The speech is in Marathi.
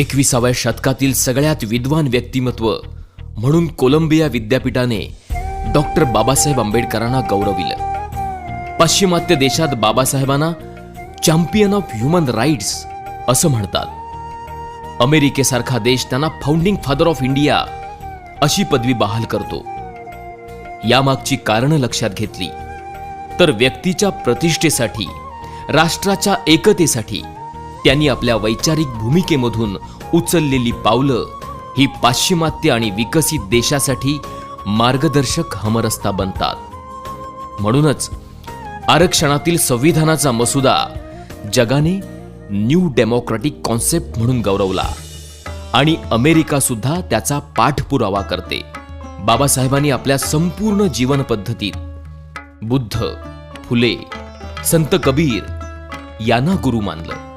एकविसाव्या शतकातील सगळ्यात विद्वान व्यक्तिमत्व म्हणून कोलंबिया विद्यापीठाने डॉक्टर बाबासाहेब आंबेडकरांना गौरविलं. पाश्चिमात्य देशात बाबासाहेबांना चॅम्पियन ऑफ ह्युमन राईट्स असं म्हणतात. अमेरिकेसारखा देश त्यांना फाउंडिंग फादर ऑफ इंडिया अशी पदवी बहाल करतो. यामागची कारणं लक्षात घेतली तर व्यक्तीच्या प्रतिष्ठेसाठी राष्ट्राच्या एकतेसाठी त्यांनी आपल्या वैचारिक भूमिकेमधून उचललेली पावलं ही पाश्चिमात्य आणि विकसित देशासाठी मार्गदर्शक हमरस्ता बनतात. म्हणूनच आरक्षणातील संविधानाचा मसुदा जगाने न्यू डेमोक्रॅटिक कॉन्सेप्ट म्हणून गौरवला आणि अमेरिका सुद्धा त्याचा पाठपुरावा करते. बाबासाहेबांनी आपल्या संपूर्ण जीवन पद्धतीत बुद्ध फुले संत कबीर यांना गुरु मानलं.